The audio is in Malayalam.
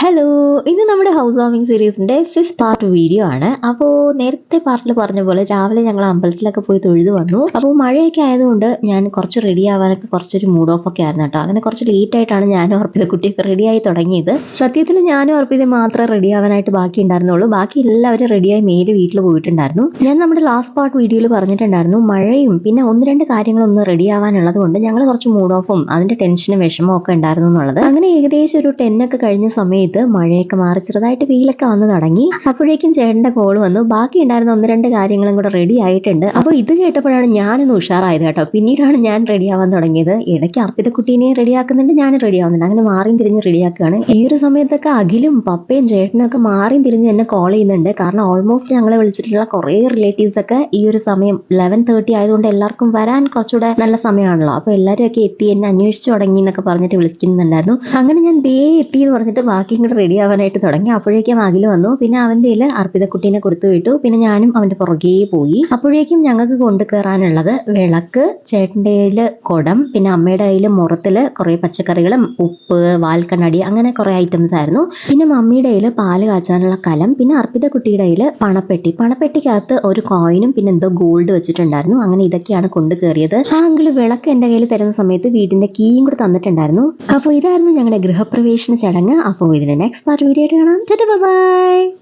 ഹലോ ഇത് നമ്മുടെ ഹൗസ് വാമിംഗ് സീരീസിന്റെ ഫിഫ്ത് പാർട്ട് വീഡിയോ ആണ്. അപ്പോൾ നേരത്തെ പാർട്ടിൽ പറഞ്ഞ പോലെ രാവിലെ ഞങ്ങൾ അമ്പലത്തിലൊക്കെ പോയി തൊഴുതു വന്നു. അപ്പോൾ മഴയൊക്കെ ആയതുകൊണ്ട് ഞാൻ കുറച്ച് റെഡി ആവാനൊക്കെ കുറച്ചൊരു മൂഡ് ഓഫ് ഒക്കെ ആയിരുന്നു കേട്ടോ. അങ്ങനെ കുറച്ച് ലേറ്റ് ആയിട്ടാണ് ഞാനും അർപ്പിത കുട്ടിയൊക്കെ റെഡിയായി തുടങ്ങിയത്. സത്യത്തിൽ ഞാനും അർപ്പിത മാത്രമേ റെഡി ആവാനായിട്ട് ബാക്കി ഉണ്ടായിരുന്നുള്ളൂ. ബാക്കി എല്ലാവരും റെഡിയായി മേൽ വീട്ടിൽ പോയിട്ടുണ്ടായിരുന്നു. ഞാൻ നമ്മുടെ ലാസ്റ്റ് പാർട്ട് വീഡിയോയിൽ പറഞ്ഞിട്ടുണ്ടായിരുന്നു മഴയും പിന്നെ ഒന്ന് രണ്ട് കാര്യങ്ങളൊന്നും റെഡി ആവാനുള്ളത് കൊണ്ട് ഞങ്ങൾ കുറച്ച് മൂഡ് ഓഫും അതിന്റെ ടെൻഷനും വിഷമവും ഒക്കെ ഉണ്ടായിരുന്നു എന്നുള്ളത്. അങ്ങനെ ഏകദേശം ഒരു ടെൻ ഒക്കെ കഴിഞ്ഞ സമയത്ത് മഴയൊക്കെ മാറി ചെറുതായിട്ട് വെയിലൊക്കെ വന്ന് തുടങ്ങി. അപ്പോഴേക്കും ചേട്ടന്റെ കോൾ വന്നു. ബാക്കി ഉണ്ടായിരുന്ന ഒന്ന് രണ്ട് കാര്യങ്ങളും കൂടെ റെഡി ആയിട്ടുണ്ട്. അപ്പോൾ ഇത് കേട്ടപ്പോഴാണ് ഞാനൊന്ന് ഉഷാറായത് കേട്ടോ. പിന്നീടാണ് ഞാൻ റെഡി ആവാൻ തുടങ്ങിയത്. ഇടയ്ക്ക് അർപ്പിത കുട്ടീനെ റെഡിയാക്കുന്നുണ്ട് ഞാൻ റെഡി ആവുന്നുണ്ട്. അങ്ങനെ മാറിയും തിരിഞ്ഞ് റെഡി ആക്കുകയാണ്. ഈ ഒരു സമയത്തൊക്കെ അഖിലും പപ്പയും ചേട്ടനും ഒക്കെ മാറിയും തിരിഞ്ഞ് എന്നെ കോൾ ചെയ്യുന്നുണ്ട്. കാരണം ഓൾമോസ്റ്റ് ഞങ്ങളെ വിളിച്ചിട്ടുള്ള കുറേ റിലേറ്റീവ്സ് ഒക്കെ ഈ ഒരു സമയം ലെവൻ തേർട്ടി ആയതുകൊണ്ട് എല്ലാവർക്കും വരാൻ കുറച്ചുകൂടെ നല്ല സമയമാണല്ലോ. അപ്പോൾ എല്ലാവരും ഒക്കെ എത്തി എന്നെ അന്വേഷിച്ചു തുടങ്ങി എന്നൊക്കെ പറഞ്ഞിട്ട് വിളിക്കുന്നുണ്ടായിരുന്നു അങ്ങനെ ഞാൻ ദേ എത്തി എന്ന് പറഞ്ഞിട്ട് ബാക്കി ഇങ്ങോട്ട് റെഡി ആവാനായിട്ട് തുടങ്ങി. അപ്പോഴേക്കും അഖിൽ വന്നു. പിന്നെ അവന്റെ കയ്യിൽ അർപ്പിത കുട്ടീനെ കൊടുത്തു വിട്ടു. പിന്നെ ഞാനും അവന്റെ പുറകേ പോയി. അപ്പോഴേക്കും ഞങ്ങൾക്ക് കൊണ്ടു കയറാനുള്ളത് വിളക്ക് ചേട്ടന്റെ കയ്യിൽ കുടം പിന്നെ അമ്മയുടെ കയ്യിൽ മുറത്തിൽ കുറേ പച്ചക്കറികളും ഉപ്പ് വാൽക്കണ്ണടി അങ്ങനെ കുറേ ഐറ്റംസ് ആയിരുന്നു. പിന്നെ മമ്മിയുടെ കയ്യിൽ പാൽ കാച്ചാനുള്ള കലം പിന്നെ അർപ്പിത കുട്ടിയുടെ കയ്യിൽ പണപ്പെട്ടി. പണപ്പെട്ടിക്കകത്ത് ഒരു കോയിനും പിന്നെ എന്തോ ഗോൾഡ് വെച്ചിട്ടുണ്ടായിരുന്നു. അങ്ങനെ ഇതൊക്കെയാണ് കൊണ്ടു കയറിയത് ആ അങ്കിൾ വിളക്ക് എന്റെ കയ്യിൽ തരുന്ന സമയത്ത് വീടിന്റെ കീയും കൂടെ തന്നിട്ടുണ്ടായിരുന്നു. അപ്പോൾ ഇതായിരുന്നു ഞങ്ങളുടെ ഗൃഹപ്രവേശന ചടങ്ങ്. അപ്പോൾ ഇതിന്റെ നെക്സ്റ്റ് പാർട്ട് വീഡിയോ ആയിട്ട് കാണാം ബൈ